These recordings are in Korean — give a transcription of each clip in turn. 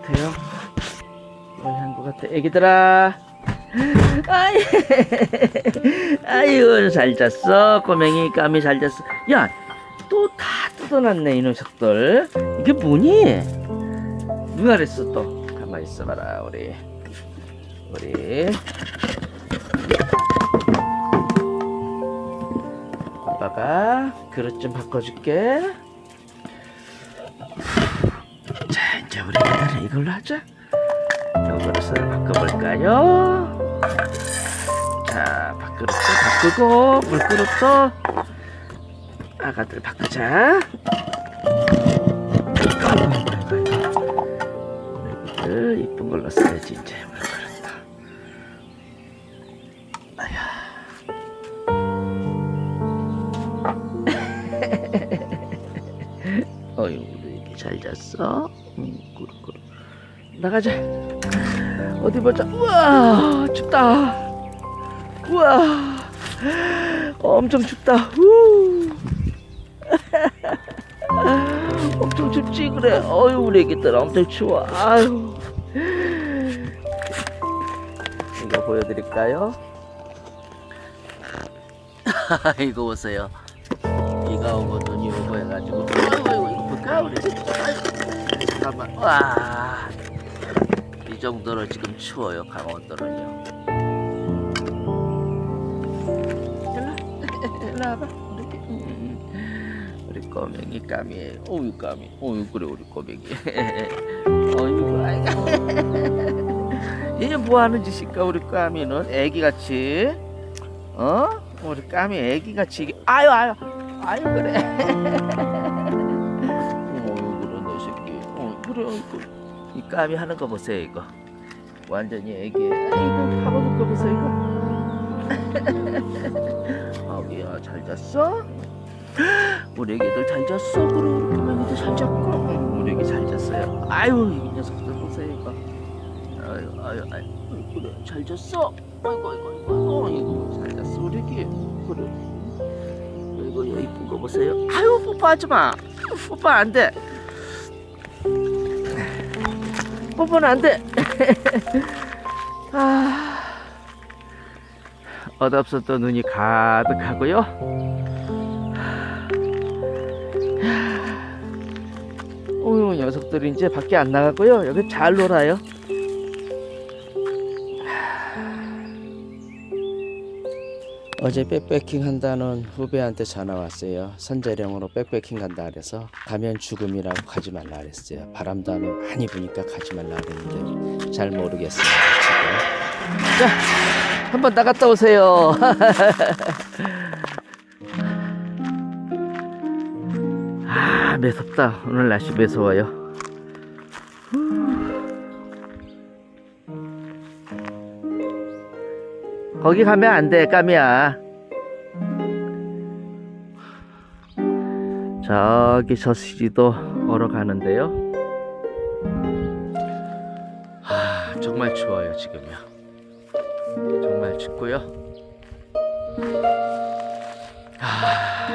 같아요. 거의 한것 같아. 애기들아. 아이, 아유, 잘 잤어. 꼬맹이 까미 잘 잤어. 야, 또 다 뜯어놨네, 이 녀석들. 이게 뭐니? 누가 그랬어, 또? 가만히 있어봐라, 우리. 우리. 아빠가 그릇 좀 바꿔줄게. 자, 우리 애들은 이걸로 하자. 요 그릇을 바꿔볼까요? 자, 밥그릇도 바꾸고 물그릇도 아가들 바꾸자. 아이고, 아이고, 아이고. 애기들 이쁜 걸로 써야지 이제 잘 잤어? 응 꾸룩꾸룩 나가자. 어디 보자. 우와 춥다. 우와 엄청 춥다. 후. 엄청 춥지 그래. 어이 우리 애기들 엄청 추워. 아유 이거 보여드릴까요? 이거 보세요. 비가 오고 눈이 오고 해가지고 아이고 아이고 잠깐만 와 이 정도로 지금 추워요 강원도는요. 일로 와봐 우리. 음, 꼬맹이 까미. 어유 까미. 어유 그래 우리 꼬맹이. 어이구 아이고. 얘 뭐하는 짓일까 우리 까미는? 애기같이. 어? 우리 까미 애기같이. 아유 아유. 아유 그래. 이거 이 까미 하는 거 보세요 이거. 완전히 애기. 아이고 파고든 거 보세요 이거. 아기야 잘 잤어? 우리 애기들 잘 잤어? 그래 우리 꼬맹이도 잘 잤고. 응, 우리 애기 잘 잤어요. 아유 이 녀석들 보세요 이거. 아유 아유 아유 그래 잘 잤어? 아이고 아이고 아이고 아이고 잘 잤어 우리 애기. 그래. 이거 이쁜 거 보세요. 아유 뽀뽀하지 마. 뽀뽀 안 돼. 뽀뽀는 안 돼. 아, 어답서 눈이 가득하고요. 오유 녀석들이 이제 밖에 안 나가고요. 여기 잘 놀아요. 어제 백패킹 한다는 후배한테 전화 왔어요. 선재령으로 백패킹 간다 그래서 가면 죽음이라고 가지 말라 그랬어요. 바람도 안 많이 부니까 가지 말라 그랬는데 잘 모르겠어요. 지금. 자, 한번 나갔다 오세요. 아, 매섭다. 오늘 날씨 매서워요. 거기 가면 안 돼, 까미야. 저기 저시지도 얼어 가는데요. 아, 정말 추워요, 지금요. 정말 춥고요. 아,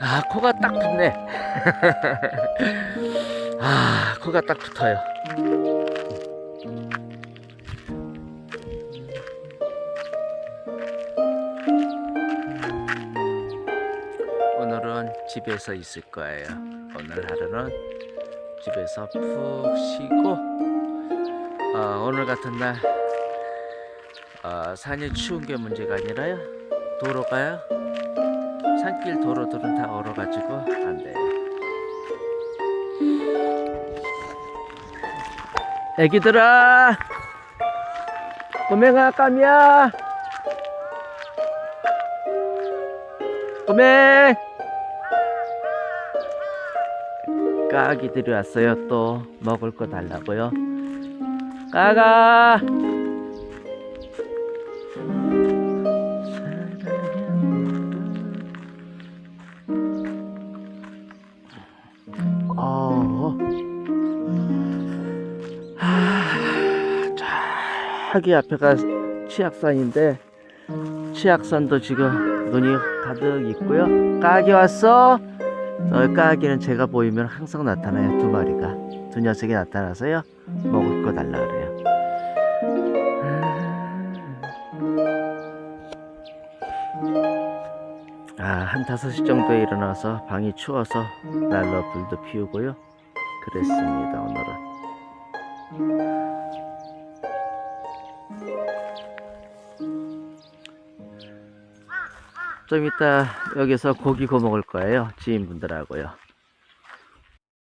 아 코가 딱 붙네. 아, 코가 딱 붙어요. 오늘은 집에서 있을 거예요. 오늘 하루는 집에서 푹 쉬고 어, 오늘 같은 날 어, 산이 추운 게 문제가 아니라요. 도로가요. 산길 도로들은 다 얼어가지고 안 돼요. 애기들아, 꼬맹아 까미야, 꼬맹. 까기들이 왔어요. 또 먹을 거 달라고요. 까가. 어. 하, 저기 앞에가 치악산인데 치악산도 지금 눈이 가득 있고요. 까기 왔어? 저 까기는 제가 보이면 항상 나타나요 두 마리가. 두 녀석이 나타나서요. 먹을 거 달라 그래요. 아, 한 다섯 시 정도에 일어나서 방이 추워서 난로 불도 피우고요. 그랬습니다, 오늘은. 좀 이따 여기서 고기 구워 먹을 거예요. 지인분들하고요.